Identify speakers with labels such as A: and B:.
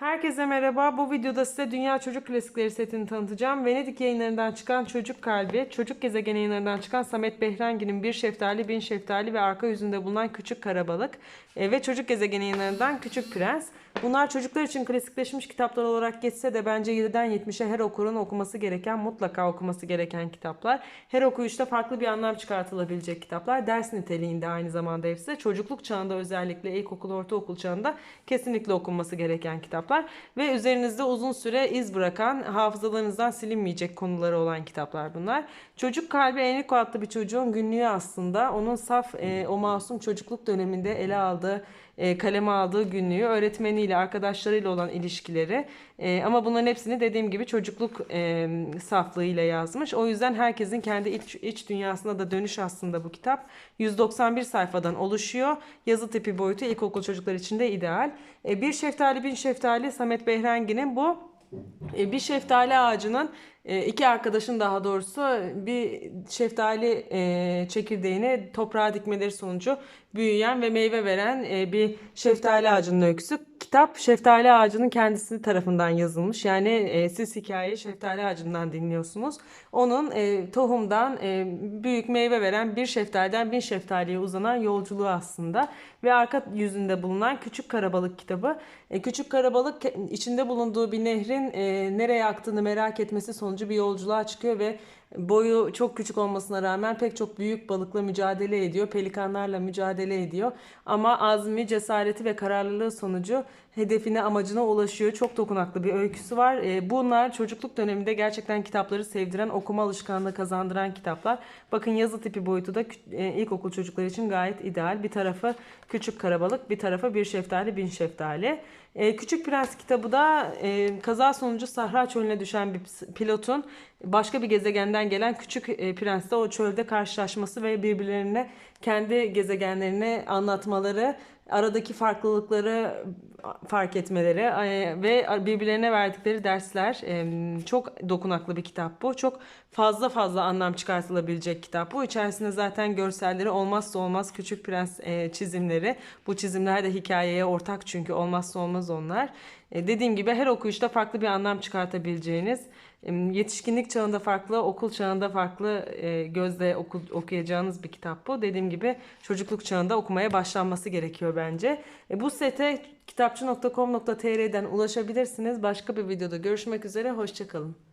A: Herkese merhaba. Bu videoda size Dünya Çocuk Klasikleri setini tanıtacağım. Venedik yayınlarından çıkan Çocuk Kalbi, Çocuk Gezegeni yayınlarından çıkan Samet Behrengi'nin Bir Şeftali, Bin Şeftali ve arka yüzünde bulunan Küçük Karabalık e, ve Çocuk Gezegeni yayınlarından Küçük Prens. Bunlar çocuklar için klasikleşmiş kitaplar olarak geçse de bence 7'den 70'e her okurun okuması gereken, mutlaka okuması gereken kitaplar. Her okuyuşta farklı bir anlam çıkartılabilecek kitaplar. Ders niteliğinde aynı zamanda hepsi. Çocukluk çağında özellikle ilkokul, ortaokul çağında kesinlikle okunması gereken kitaplar. Ve üzerinizde uzun süre iz bırakan, hafızalarınızdan silinmeyecek konuları olan kitaplar bunlar. Çocuk Kalbi Enrico adlı bir çocuğun günlüğü aslında. Onun saf, e, o masum çocukluk döneminde ele aldığı e, kaleme aldığı günlüğü, öğretmeniyle, arkadaşlarıyla olan ilişkileri. E, ama bunların hepsini dediğim gibi çocukluk e, saflığıyla yazmış. O yüzden herkesin kendi iç, iç dünyasına da dönüş aslında bu kitap. 191 sayfadan oluşuyor. Yazı tipi boyutu ilkokul çocuklar için de ideal. E, bir şeftali bin şeftali Samet Behrengi'nin bu e, bir şeftali ağacının e, iki arkadaşın daha doğrusu bir şeftali e, çekirdeğini toprağa dikmeleri sonucu büyüyen ve meyve veren bir şeftali ağacının öyküsü. Kitap şeftali ağacının kendisi tarafından yazılmış. Yani e, siz hikayeyi şeftali ağacından dinliyorsunuz. Onun e, tohumdan e, büyük meyve veren bir şeftaliden bin şeftaliye uzanan yolculuğu aslında. Ve arka yüzünde bulunan Küçük Karabalık kitabı. E, Küçük Karabalık içinde bulunduğu bir nehrin e, nereye aktığını merak etmesi sonucu bir yolculuğa çıkıyor ve boyu çok küçük olmasına rağmen pek çok büyük balıkla mücadele ediyor. Pelikanlarla mücadele ediyor. Ama azmi, cesareti ve kararlılığı sonucu hedefine, amacına ulaşıyor. Çok dokunaklı bir öyküsü var. E, bunlar çocukluk döneminde gerçekten kitapları sevdiren, okuma alışkanlığı kazandıran kitaplar. Bakın yazı tipi boyutu da e, ilkokul çocukları için gayet ideal. Bir tarafı Küçük Karabalık, bir tarafı Bir Şeftali, Bin Şeftali. E, Küçük Prens kitabı da e, kaza sonucu Sahra Çölü'ne düşen bir pilotun başka bir gezegenden gelen Küçük e, Prens'le o çölde karşılaşması ve birbirlerine kendi gezegenlerini anlatmaları, aradaki farklılıkları fark etmeleri e, ve birbirlerine verdikleri dersler e, çok dokunaklı bir kitap bu. Çok fazla fazla anlam çıkartılabilecek kitap bu. İçerisinde zaten görselleri olmazsa olmaz Küçük Prens e, çizimleri. Bu çizimler de hikayeye ortak çünkü olmazsa olmaz onlar. Dediğim gibi her okuyuşta farklı bir anlam çıkartabileceğiniz, yetişkinlik çağında farklı, okul çağında farklı gözle oku, okuyacağınız bir kitap bu. Dediğim gibi çocukluk çağında okumaya başlanması gerekiyor bence. Bu sete kitapçı.com.tr'den ulaşabilirsiniz. Başka bir videoda görüşmek üzere, hoşçakalın.